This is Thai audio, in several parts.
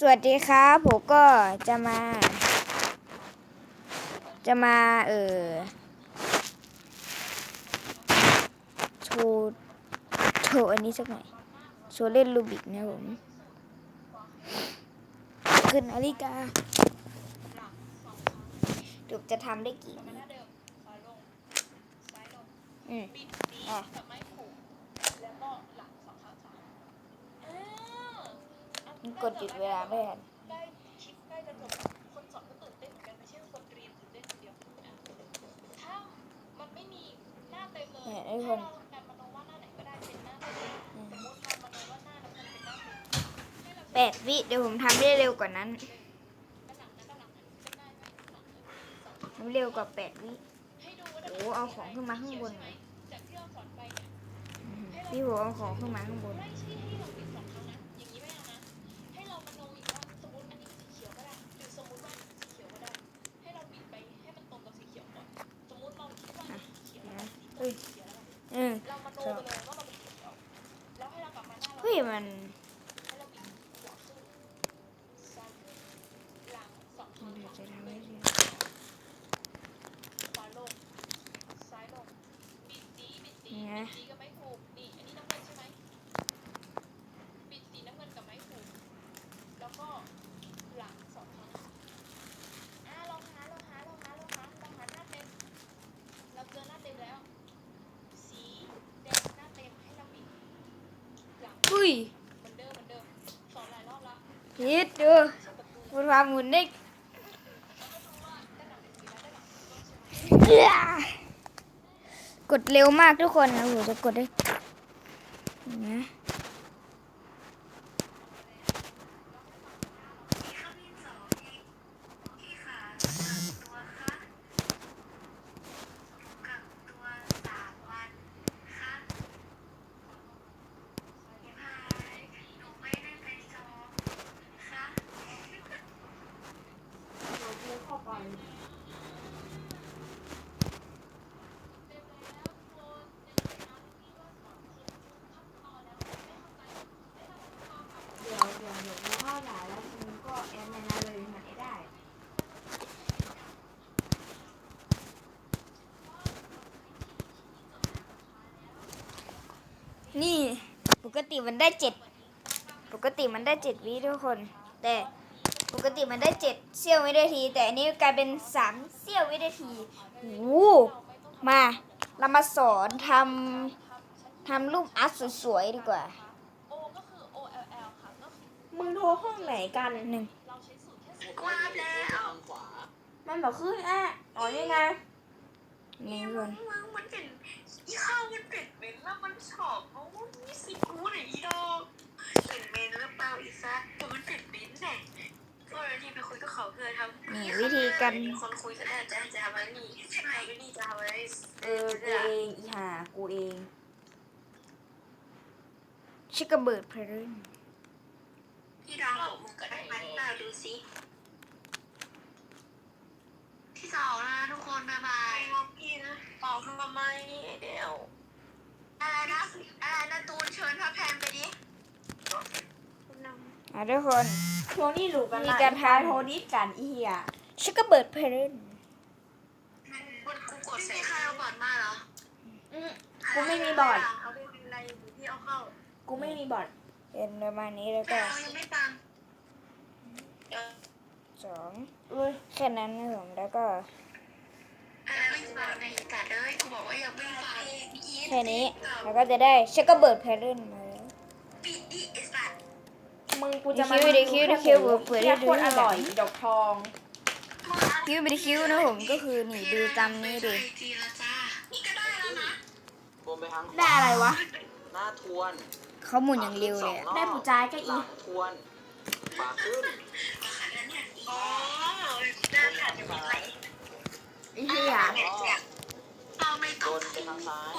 สวัสดีครับผมก็จะมา จะมาเออโชว์โชว์อันนี้สักหน่อยโชว์เล่นลูบิกนะผมขึ้นนาฬิกาดูจะทำได้กี่อืมอะ มันกดหยุดเวลาไม่ทันได้คิดใกล้จะจบคนสอนก็ตื่นเต้นเหมือนกันไม่ใช่คนเรียนตื่นเต้นคนเดียวถ้ามันไม่มีหน้าเต็มเลยเนี่ยไอ้คถ้านเราทำการมโนว่าหน้าไหนก็ได้เป็นหน้าเต็มอืมสมมติเรามโนว่าหน้านั้นเป็นหน้าเต็มให้เราแปดวิเดี๋ยวผมทำได้เร็วกว่านั้นด้านหลังนะด้านหลังนะเป็นได้ไหมหลังนะสองทำเร็วกว่าแปดวิให้ดูว่าโอ้เอาของขึ้นมาข้างบนใช่ไหมจากที่เราสอนไปเนี่ยอืมพี่ผมเอาของขึ้นมาข้างบน อ้ยสีเขียวแล้วเออเรามาโนไปเลยว่าเราเป็นสีเขียวแล้วให้เรากลับมาหน้าเรา เฮ้ยมัน ให้เราบิดขวาขึ้นซ้ายขึ้นหลังสองครั้ง เดี๋ยวจะทำให้ดู ขวาลงซ้ายลงบิดสีบิดสีบิดสีกับไม้ผูกนี่อันนี้น้ำเงินใช่ไหมบิดสีน้ำเงินกับไม้ผูกแล้วก็หลังสองครั้งอ่าลองหาลองหาลองหาลองหาลองหาหน้าเต็มเราเจอหน้าเต็มแล้ว สีแดงหน้าเต็มให้เราบิดหลัง เฮ้ย เหมื อนเดิมเดิมสอนหลายยิดดูคุณความหมุนได้กดเร็วมากทุกคนนะโหจะกดได้นะ เดี๋ยวเดี๋ยวเดี๋ยวกูเข้าด่าแล้วมึงก็แอดมาเลยมันไม่ได้ นี่ป กติมันได้เจ็ดปกติมันได้เจ็ดวิทุกคน แต่ปกติมันได้เจ็ดเสี้ยววินาที แต่อันนี้กลายเป็นสามเสี้ยววินาทีโอ้โหมาเรามาสอนทำทำรูปอาร์ตสวยๆดีกว่า O ก็คือ O L L ค่ะก็คือมึงโทรห้องไหนกันหนึ่งเราใช้สูตรแค่สูตรกวาดแล้วมันบอกขึ้นอะอ๋อนี่ไงนี่ทุกคนมึงมันเป็น อีข้าวมันเป็นเมนแล้วมันชอบเพราะว่สิกูไหนอีดอกเป็นเมนหรือเปล่าอีซักแต่มันเป็นเมนแน่ก็เลยที่ไปคุยกับเขาเพื่อทำนี่วิธีการ มีคนคุยกันแล้วจะจะทำอะไรนี่ใช่ไหมนี่จะทำอะไรเออกูเองอีห่ากูเองชิกระเบิดเพลินพี่ดาวบอกมึงก็ได้ไหมเปล่าดูสิที่สองนะทุกคนบ๊ายบาย งอพี่นะเป่าทำไมเดี๋ยวอะไรนะอะไรนะตูนเชิญพระแพนไปดิอะทุกคน โทรนี่หลูกันมีการทำโทรดิสกันอีเหี้ยชิคกระเบิดเพลินมันกูกดใส่ใครเอาบอดมาเหรออืมกูไม่มีบอร์ดเอาไปเป็นไรอยู่ที่เอาเข้า กูไม่มีบอร์ดเป็นประมาณนี้แล้วแต่ก็เรายังไม่ฟังเดี๋ยวสองเอ้ยแค่นั้นนะผมแล้วก็อะไรไม่ฟัง ในแต่เลยกูบอกว่ายังไม่ฟังแค่นี้แล้วก็จะได้ชิคกระเบิดเพลินมาแล้วปิดดิไอ้สัตว์มึงกูจะมาดิคิวดิคิวดิคิวเปิดให้แค่ดูโคตรอร่อยดอกทองคิ้วไปที่คิ้วนะผมก็คือนี่ดูตามนี้ดิจีละจ้านี่ก็ได้แล้วนะรวมไปทั้งได้อะไรวะหน้าทวนเขาหมุนอย่างเร็วเลยอะได้ปูจ้ายก็หอีลังทวนขวาขึ้นอ๋อได้ค่ะจะมีอะไรอีเหี้ยเร ทางซ้าย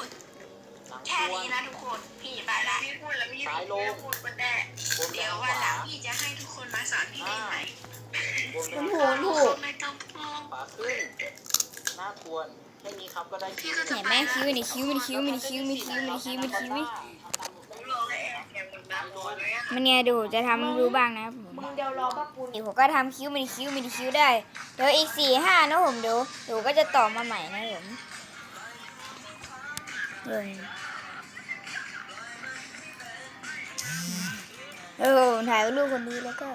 แค่นี้นะทุกคน พี่ไปละพี่พูดแล้วพี่สายลม พูดก็ได้เดี๋ยววันหลังพี่จะให้ทุกคนมาสอนพี่ได้ไหมบนคุณครู ขวาลูกไม่ต้องพูดขวาขึ้น หน้าทวนแค่นี้ครับก็ได้คิวไหนแม่คิ้วหนคิ้วมันคิ้วมันคิ้วมันคิ้วมันคิ้วมันคิ้วมันคิ้วผมลองให้แอบแอบมันบ้าบอเลยอะมันเนี่ยดูจะทำให้รู้บ้างนะผมมึงเดี๋ยวาปูนีกผมก็ทำคิ้วมันคิ้วมันคิ้วได้เดี๋ยวอีกสี่ห้านะผมเดี๋วเดี๋ยวก็จะต่อมาใหม่นะผม เลยเออถ่ายรูปคนนี้แล้วก็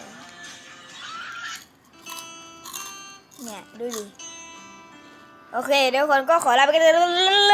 เนี่ย ดูดิ โอเคเดี๋ยวคนก็ขอลาไปกันเลย